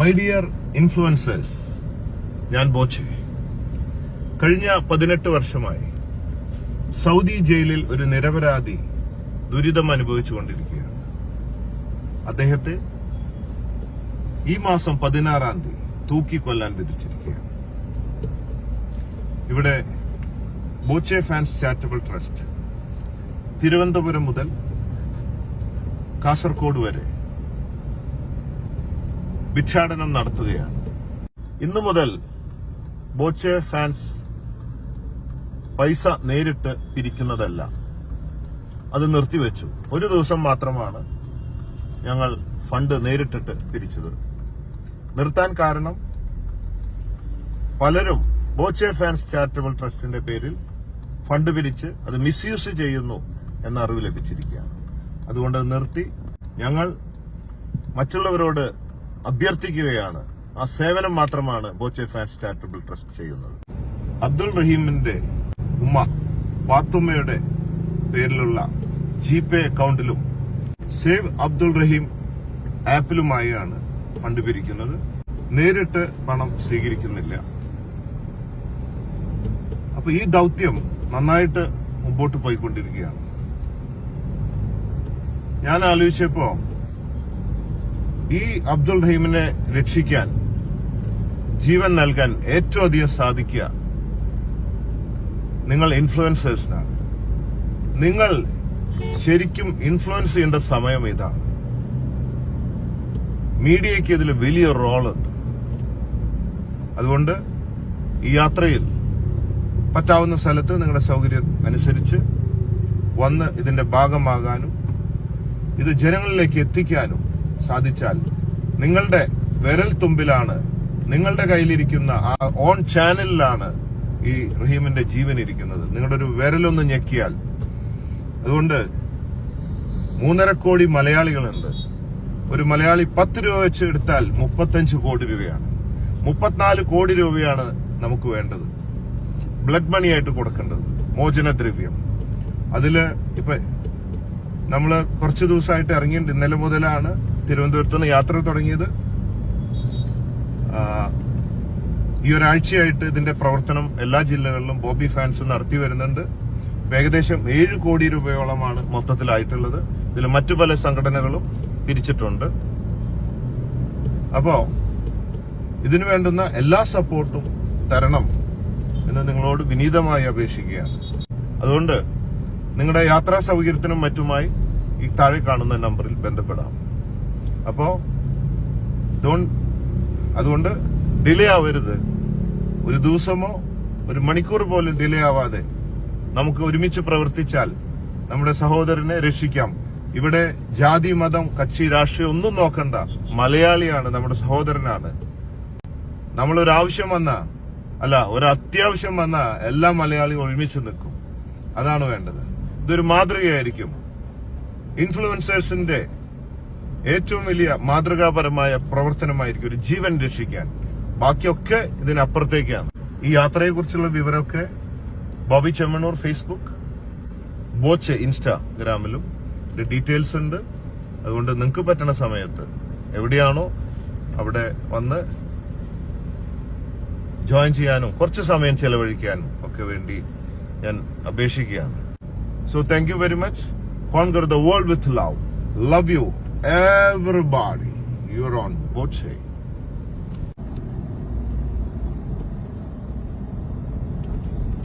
My dear influencers ഞാൻ ബോച്ചെ. കഴിഞ്ഞ പതിനെട്ട് വർഷമായി സൗദി ജയിലിൽ ഒരു നിരപരാധി ദുരിതം അനുഭവിച്ചുകൊണ്ടിരിക്കുകയാണ് അദ്ദേഹത്തെ ഈ മാസം പതിനാറാം തീയതി തൂക്കിക്കൊല്ലാൻ വിധിച്ചിരിക്കുകയാണ്. ഇവിടെ Boche fans charitable trust Thiruvananthapuram മുതൽ കാസർഗോഡ് വരെ ഭിക്ഷാടനം നടത്തുകയാണ്. ഇന്നു മുതൽ ബോച്ചെ ഫാൻസ് പൈസ നേരിട്ട് പിരിക്കുന്നതല്ല. അത് നിർത്തിവെച്ചു. ഒരു ദിവസം മാത്രമാണ് ഞങ്ങൾ ഫണ്ട് നേരിട്ടിട്ട് പിരിച്ചത്. നിർത്താൻ കാരണം പലരും ബോച്ചെ ഫാൻസ് ചാരിറ്റബിൾ ട്രസ്റ്റിന്റെ പേരിൽ ഫണ്ട് പിരിച്ച് അത് മിസ്യൂസ് ചെയ്യുന്നു എന്ന അറിവ് ലഭിച്ചിരിക്കുകയാണ്. അതുകൊണ്ട് അത് നിർത്തി ഞങ്ങൾ മറ്റുള്ളവരോട് അഭ്യർത്ഥിക്കുകയാണ്. ആ സേവനം മാത്രമാണ് ബോച്ചെ ഫാൻസ് ചാരിറ്റബിൾ ട്രസ്റ്റ് ചെയ്യുന്നത്. അബ്ദുൾ റഹീമിന്റെ ഉമ്മ പാത്തുമ്മയുടെ പേരിലുള്ള ജി പേ അക്കൗണ്ടിലും സേവ് അബ്ദുൾ റഹീം ആപ്പിലുമായാണ് ഫണ്ട് പിരിക്കുന്നത്. നേരിട്ട് പണം സ്വീകരിക്കുന്നില്ല. അപ്പൊ ഈ ദൗത്യം നന്നായിട്ട് മുമ്പോട്ട് പോയിക്കൊണ്ടിരിക്കുകയാണ്. ഞാൻ ആലോചിച്ചപ്പോ ഈ അബ്ദുൾ റഹീമിനെ രക്ഷിക്കാൻ ജീവൻ നൽകാൻ ഏറ്റവും അധികം സാധിക്കുക നിങ്ങൾ ഇൻഫ്ലുവൻസേഴ്സിനാണ്. നിങ്ങൾ ശരിക്കും ഇൻഫ്ലുവൻസ് ചെയ്യേണ്ട സമയം ഇതാണ്. മീഡിയയ്ക്ക് ഇതിൽ വലിയ റോളുണ്ട്. അതുകൊണ്ട് ഈ യാത്രയിൽ പറ്റാവുന്ന സ്ഥലത്ത് നിങ്ങളുടെ സൗകര്യം അനുസരിച്ച് വന്ന് ഇതിന്റെ ഭാഗമാകാനും ഇത് ജനങ്ങളിലേക്ക് എത്തിക്കാനും സാധിച്ചാൽ നിങ്ങളുടെ വിരൽ തുമ്പിലാണ് നിങ്ങളുടെ കയ്യിലിരിക്കുന്ന ആ ഓൺ ചാനലിലാണ് ഈ റഹീമിന്റെ ജീവൻ ഇരിക്കുന്നത്. നിങ്ങളുടെ ഒരു വിരലൊന്ന് ഞെക്കിയാൽ. അതുകൊണ്ട് മൂന്നര കോടി മലയാളികളുണ്ട്. ഒരു മലയാളി പത്ത് രൂപ വെച്ച് എടുത്താൽ മുപ്പത്തഞ്ച് കോടി രൂപയാണ്. മുപ്പത്തിനാല് കോടി രൂപയാണ് നമുക്ക് വേണ്ടത്. ബ്ലഡ് മണി ആയിട്ട് കൊടുക്കേണ്ടത്. മോചനദ്രവ്യം. അതിൽ ഇപ്പൊ നമ്മൾ കുറച്ച് ദിവസമായിട്ട് ഇറങ്ങിയിട്ടുണ്ട്. ഇന്നലെ മുതലാണ് തിരുവനന്തപുരത്ത് നിന്ന് യാത്ര തുടങ്ങിയത്. ഈ ഒരാഴ്ചയായിട്ട് ഇതിന്റെ പ്രവർത്തനം എല്ലാ ജില്ലകളിലും ബോബി ഫാൻസ് നടത്തി വരുന്നുണ്ട്. ഏകദേശം ഏഴ് കോടി രൂപയോളമാണ് മൊത്തത്തിലായിട്ടുള്ളത്. ഇതിൽ മറ്റു പല സംഘടനകളും പിരിച്ചിട്ടുണ്ട്. അപ്പോ ഇതിനു വേണ്ടുന്ന എല്ലാ സപ്പോർട്ടും തരണം എന്ന് നിങ്ങളോട് വിനീതമായി അപേക്ഷിക്കുകയാണ്. അതുകൊണ്ട് നിങ്ങളുടെ യാത്രാ സൗകര്യത്തിനും മറ്റുമായി ഈ താഴെ കാണുന്ന നമ്പറിൽ ബന്ധപ്പെടാം. അപ്പോ ഡോൺ അതുകൊണ്ട് ഡിലേ ആവരുത്. ഒരു ദിവസമോ ഒരു മണിക്കൂർ പോലും ഡിലേ ആവാതെ നമുക്ക് ഒരുമിച്ച് പ്രവർത്തിച്ചാൽ നമ്മുടെ സഹോദരനെ രക്ഷിക്കാം. ഇവിടെ ജാതി മതം കക്ഷി രാഷ്ട്രീയം ഒന്നും നോക്കണ്ട. മലയാളിയാണ് നമ്മുടെ സഹോദരനാണ്. നമ്മളൊരു ആവശ്യം വന്ന അല്ല ഒരു അത്യാവശ്യം വന്ന എല്ലാ മലയാളിയും ഒരുമിച്ച് നിൽക്കും. അതാണ് വേണ്ടത്. ഇതൊരു മാതൃകയായിരിക്കും. ഇൻഫ്ലുവൻസേഴ്സിന്റെ ഏറ്റവും വലിയ മാതൃകാപരമായ പ്രവർത്തനമായിരിക്കും ഒരു ജീവൻ രക്ഷിക്കാൻ. ബാക്കിയൊക്കെ ഇതിനപ്പുറത്തേക്കാണ്. ഈ യാത്രയെക്കുറിച്ചുള്ള വിവരമൊക്കെ ബോബി ചെമ്മണൂർ ഫേസ്ബുക്ക് ബോച്ച് ഇൻസ്റ്റാഗ്രാമിലും. ഡീറ്റെയിൽസ് ഉണ്ട്. അതുകൊണ്ട് നിങ്ങൾക്ക് പറ്റണ സമയത്ത് എവിടെയാണോ അവിടെ വന്ന് ജോയിൻ ചെയ്യാനും കുറച്ച് സമയം ചെലവഴിക്കാനും ഒക്കെ വേണ്ടി ഞാൻ അപേക്ഷിക്കുകയാണ്. So thank very much Conquer the world with love. Love you, everybody. You're on Boche.